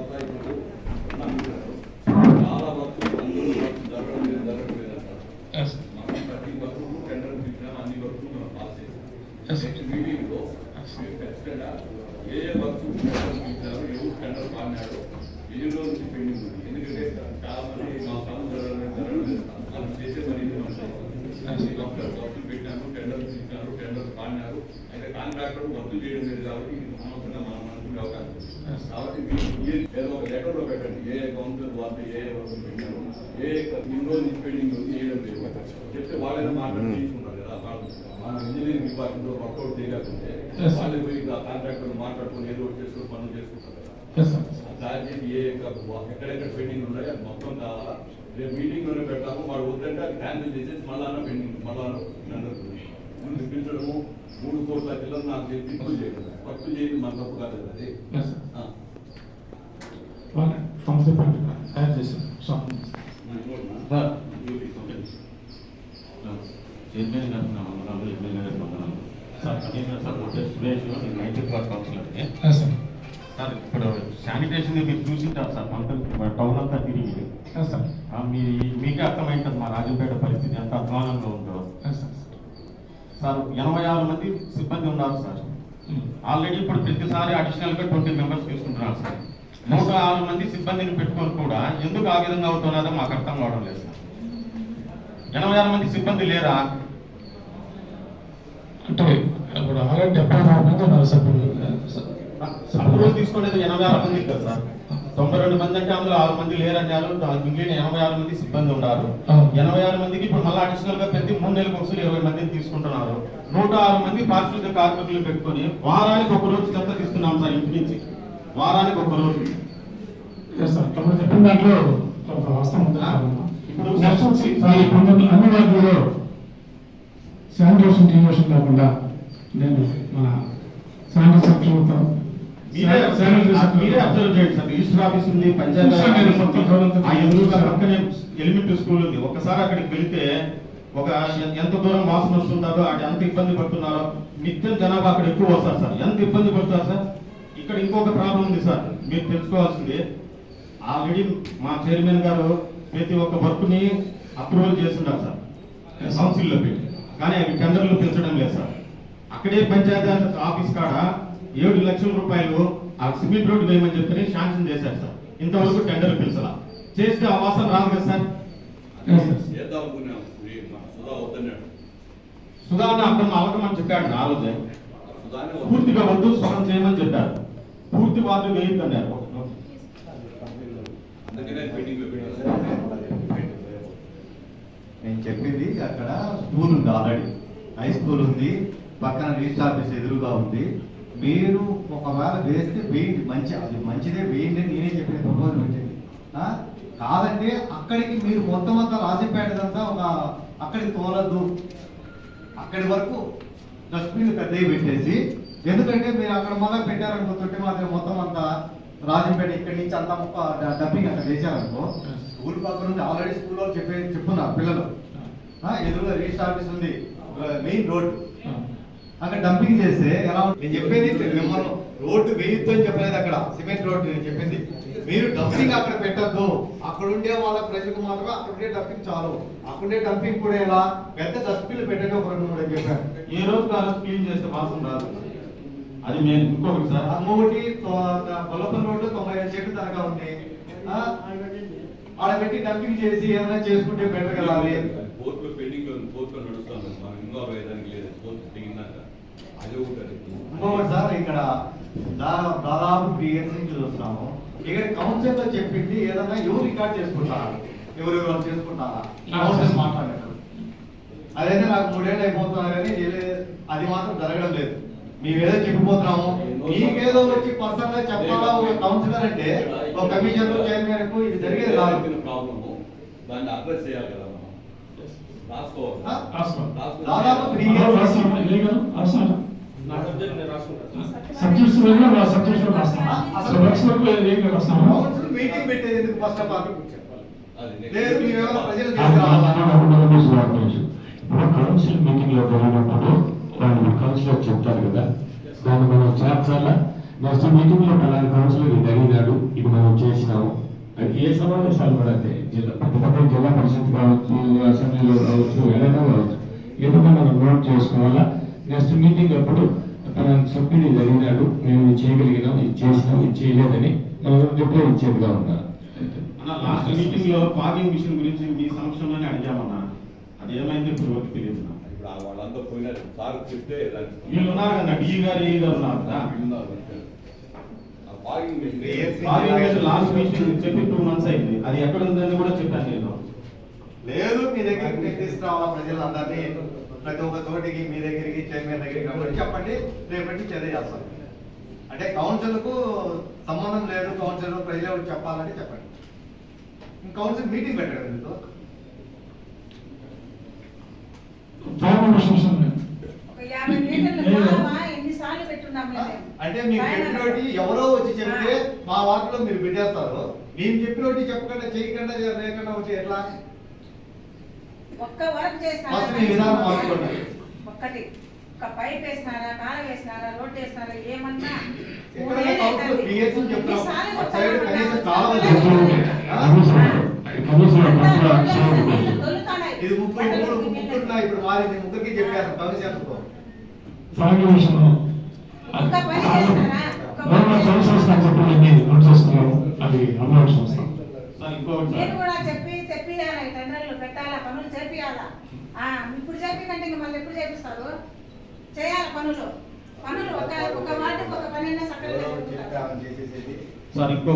ఉన్నారు. చాలా వరకు అందరూ వర్క్ జరగడం లేదు జరగడం లేదు అంటారు. మనం ప్రతి వరకు టెండర్ పిలిచినా అన్ని వరకు మనం పాస్ మీటింగ్లో మీరు ఖచ్చితంగా ఏ ఏ వర్క్ టెండర్ పిలిచారు ఎవరు టెండర్ పాడినాడు ఎన్ని రోజుల నుంచి పెండింగ్ ఉంది ఎందుకంటే చాలా మంది మా పనులు జరగడం జరగడం లేదు మనం చేసే పని మనకి డాక్టర్ వర్కులు పెట్టాను టెండర్ పిలిచారు టెండర్ పాడినారు అయితే కాంట్రాక్టర్ వర్కులు చేయడం లేదు కాబట్టి అనవసరంగా మనం అనుకునే అవకాశం. కాబట్టి ఏదో ఒక లెటర్లో పెట్టండి. ఏ కౌన్సిల్ వాళ్ళు ఏ వర్క్ పెట్టారు ఏ ఇన్ని రోజుల పెండింగ్ ఉంది చేయడం లేదు చెప్తే వాళ్ళైనా మాట్లాడి తీసుకుంటారు కదా. వాళ్ళు మన ఇంజనీరింగ్ డిపార్ట్మెంట్ వర్కౌట్ చేయలేకుంటే. వాళ్ళు పోయి కాంట్రాక్టర్ మాట్లాడుకుని ఏదో చేసుకుని పనులు చేసుకుంటారు కదా. దానికి ఏ ఎక్కడెక్కడ పెండింగ్ ఉన్నాయో అది మొత్తం కావాలా? రేపు మీటింగ్లోనే పెట్టాము వాడు వద్దంటే అది క్యాన్సిల్ చేసేసి మళ్ళా పెండింగ్ మళ్ళా ముందు పిలిచడము మూడు కోట్ల పిల్లలు నాకు చేసి దిక్కులు చేయడం వర్క్ చేయడం మన తప్పు కాదు అది? Yes, sir. ఆ. వాళ్ళ సంస్థ పరంగా తయారు చేశారు. షాప్ సార్ చైర్మన్ గారు నా వందనాలు ఎమ్మెల్యే గారి వందనాలు. సార్ అదేంటంటే సార్ ఒకటే సురేష్ నేను నైన్త్ క్లాస్ కౌన్సిలర్ని ఎస్ సార్ సార్ ఇప్పుడు శానిటేషన్ మీరు చూసింటారు సార్ మన టౌన్ అంతా తిరిగి. ఎస్ సార్ ఆ, మీ మీకే అర్థమైంటుంది మా రాజంపేట పరిస్థితి ఎంత అధ్వానంగా ఉందో. సార్ సార్ ఎనభై ఆరు మంది సిబ్బంది ఉన్నారు సార్. ఆల్రెడీ ఇప్పుడు ప్రతిసారి అడిషనల్గా ట్వంటీ మెంబర్స్ తీసుకుంటున్నారు సార్. నూట ఆరు మంది సిబ్బందిని పెట్టుకొని కూడా ఎందుకు ఆ విధంగా అవుతున్నదో మాకు అర్థం కావడం లేదు సార్. ఎనభై ఆరు మంది సిబ్బంది లేరా? అంటే ఇప్పుడు ఆల్రెడీ డెబ్బై నాలుగు మంది ఉన్నారు సభ్యులు అప్రూవల్ తీసుకునేది ఎనభై ఆరు మంది కదా సార్. తొంభై రెండు మంది అంటే అందులో ఆరు మంది లేరన్నారు మిగిలిన ఎనభై ఆరు మంది సిబ్బంది ఉన్నారు. ఎనభై ఆరు మందికి ఇప్పుడు మళ్ళీ అడిషనల్గా ప్రతి మూడు నెలలకు ఒకసారి ఇరవై మందిని తీసుకుంటున్నారు. నూట ఆరు మంది పారిశుద్ధ కార్మికులు పెట్టుకొని వారానికి ఒక రోజు చెత్త తీస్తున్నాం సార్ ఇంటి నుంచి. వారానికి ఒక రోజు. చెప్పిన దాంట్లో ఇప్పుడు అన్ని శానిటేషన్ కాకుండా నేను మన మీరే మీరే అబ్జర్వ్ చేయండి సార్. రిజిస్టర్ ఆఫీస్ ఉంది పంచాయతీ పక్కనే ఎలిమెంటరీ స్కూల్ ఉంది. ఒకసారి అక్కడికి వెళితే ఒక ఎంత దూరం వాసన వస్తుంటారో అది ఎంత ఇబ్బంది పడుతున్నారో నిత్యం జనాభా అక్కడ ఎక్కువ వస్తారు సార్. ఎంత ఇబ్బంది పడుతారు సార్? ఇక్కడ ఇంకొక ప్రాబ్లం ఉంది సార్. మీరు తెలుసుకోవాల్సింది ఆల్రెడీ మా చైర్మన్ గారు ప్రతి ఒక్క వర్క్ని అప్రూవల్ చేస్తున్నారు సార్. కౌన్సిల్లో పెట్టి. కానీ అవి టెండర్లు పెంచడం లేదు సార్. అక్కడే పంచాయతీ ఆఫీస్ కాడ ఏడు లక్షల రూపాయలు ఆ సిమెంట్ రోడ్డు వేయమని చెప్పి శాంక్షన్ చేశారు సార్. ఇంతవరకు టెండర్ పిలిచలా. చేస్తే ఆ వాసన రాదు కదా సార్. చేద్దాం అనుకున్నాం. ఈ మా సుధా వద్దన్నాడు. సుధారణ అర్థం అవకమని చెప్పాడు ఆ రోజే. సుధానే. పూర్తిగా వద్దు సగం చేయమని చెప్పారు పూర్తి వేయొద్దన్నారు. పెండింగ్లో పెట్టాను నేను చెప్పింది అక్కడ స్కూల్ ఉంది ఆల్రెడీ. హై స్కూల్ ఉంది. పక్కన రిజిస్టర్ ఆఫీస్ ఎదురుగా ఉంది. మీరు ఒకవేళ వేస్తే వేయండి. మంచి అది మంచిదే వేయండి అని నేనే చెప్పిన ప్రపోజల్ పెట్టింది కాదంటే అక్కడికి మీరు మొత్తం అంతా రాజంపేటదంతా ఒక అక్కడికి తోలద్దు. అక్కడి వరకు డస్ట్బిన్ పెద్దవి పెట్టేసి ఎందుకంటే మీరు అక్కడ మొదలు పెట్టారనుకో మాత్రం మొత్తం అంతా రాజంపేట ఇక్కడి నుంచి అంతా ముక్క డబ్బింగ్ అక్కడ చేశారనుకో స్కూల్ పక్కన నుండి ఆల్రెడీ స్కూల్లో చెప్పే చెప్పున్నారు పిల్లలు. ఎదురుగా రిజిస్టర్ ఆఫీస్ ఉంది మెయిన్ రోడ్ అక్కడ డంపింగ్ చేస్తే ఎలా? నేను చెప్పేది మిమ్మల్ని రోడ్డు వేయొద్దు అని చెప్పలేదు అక్కడ. సిమెంట్ రోడ్డు నేను చెప్పింది. మీరు డంపింగ్ అక్కడ పెట్టద్దు. అక్కడ ఉండే వాళ్ళ ప్రజలకు మాత్రం అక్కడ ఉండే డంపింగ్ చాలు. అక్కడ డంపింగ్ కూడా ఎలా? పెద్ద డస్ట్బిన్ పెట్టండి ఒక రెండు మూడు అని చెప్పారు. ఏ రోజు కాదు క్లీన్ చేస్తే వాసన రాదు. అది నేను ఇంకొకటి సార్ అమ్మఒటి కొల్లపల్లి రోడ్డు తొంభై ఐదు చెట్లు తనగా ఉంది ఆ, ఆడ పెట్టి డంపింగ్ చేసి ఏదైనా చేసుకుంటే బెటర్ కదా అది. కోర్టులో పెండింగ్ కోర్టులో నడుస్తాను మనం ఇన్వాల్వ్ అయ్యేదానికి లేదు. కోర్టు ఒకటి ఇంకొకటి సార్ ఇక్కడ దాదాపు త్రీ ఇయర్స్ నుంచి చూస్తున్నాము. ఇక్కడ కౌన్సిల్లో చెప్పింది ఏదైనా ఎవరు రికార్డ్ చేసుకుంటారా? ఎవరు ఎవరు చేసుకుంటారా కౌన్సిల్ మాట్లాడినప్పుడు అదైతే నాకు మూడేళ్ళు అయిపోతున్నారు కానీ అది మాత్రం జరగడం లేదు. మేమేదో చెప్పిపోతున్నాము. మీకేదో వచ్చి పర్సనల్గా చెప్పాలా ఒక కౌన్సిలర్ అంటే ఒక కమిషన్ చైర్మన్కు ఇది జరిగేది కాదు. ప్రాబ్లము దాన్ని అడ్రస్ చేయాలి కదా మనం? రాసుకోవాలి. దాదాపు త్రీ ఇయర్స్ సబ్జెక్ట్స్ సబ్జెక్ట్స్ అసలు వర్క్స్ వరకు ఏం రాస్తాము మీటింగ్ పెట్టేది ఎందుకు ఫస్ట్ ఆఫ్ ఆల్ లేదు ప్రజలు ఇప్పుడు కౌన్సిల్ మీటింగ్లో జరిగినప్పుడు వాళ్ళు కౌన్సిలర్ చెప్తారు కదా. దాన్ని మనం చేర్చాలా నెక్స్ట్ మీటింగ్లో పలానా కౌన్సిలర్ ఇది అడిగినాడు ఇది మనం చేసినాము. అది ఏ సమావేశాలు కూడా అంతే. జిల్లా జిల్లా పరిషత్ కావచ్చు అసెంబ్లీలో కావచ్చు ఏదైనా కావచ్చు. ఏదైనా మనం నోట్ చేసుకోవాలా? నెక్స్ట్ మీటింగ్ అప్పుడు పలానా సభ్యుడు ఇది అడిగినాడు మేము ఇది చేయగలిగినాం ఇది చేసినాం ఇది చేయలేదని మనం రిప్లై ఇచ్చేదిగా ఉన్నారు అన్న లాస్ట్ మీటింగ్లో ఫాగింగ్ మిషన్ గురించి మీ సమక్షంలోనే అడిగామన్నా. అది ఏమైంది ఇప్పుడు వరకు తెలియదు. ఇప్పుడు వాళ్ళంతా పోయినారు. సార్ చెప్తే వీళ్ళు ఉన్నారు కదా డి గారు ఈ గారు ఉన్నారు కదా? విన్నారు అంతే. ఆ ఫాగింగ్ మిషన్ లాస్ట్ చెప్పి టూ మంత్స్ అయింది. అది ఎక్కడ ఉందని కూడా చెప్పాను నేను. లేదు మీ తీసుకురావాలా ప్రజలందరినీ? ప్రతి ఒక్క చోటికి మీ దగ్గరికి చైర్మన్ దగ్గరికి కాబట్టి చెప్పండి రేపటి చర్య చేస్తాం అంటే కౌన్సిల్కు సంబంధం లేదు కౌన్సిల్ ప్రజలే వచ్చి చెప్పాలని చెప్పండి. కౌన్సిల్ మీటింగ్ పెట్టండి మీతో అంటే మీకు చెప్పినోటి ఎవరో వచ్చి చెప్తే మా వాటిలో మీరు పెట్టేస్తారు. మేము చెప్పినోటి చెప్పకుండా చేయకుండా లేకుండా వచ్చి ఎట్లా? ఒక్క వర్క్ చేసినారా ఒక్కటి. ఒక పైప్ వేసినారా కాల వేసినారా రోడ్ వేసినారా ఏమన్నా. ఇది నా ఇప్పుడు ముగ్గురికి? సంస్థ చెప్పండి. నోట్ చేస్తున్నాము అది అమలు సంస్థ. సార్ కూడా చెప్పి చెప్పియాలా టెండర్లు పెట్టాలా పనులు చేపియాలా ఆ, ఇప్పుడు చెప్పికంటే ఇంక మళ్ళీ ఎప్పుడు చేపిస్తారు? చేయాలి పనులు. పనులు ఒక ఒక వాటికి ఒక పని అయినా సక్కగా చేసేసేది. సార్ ఇంకో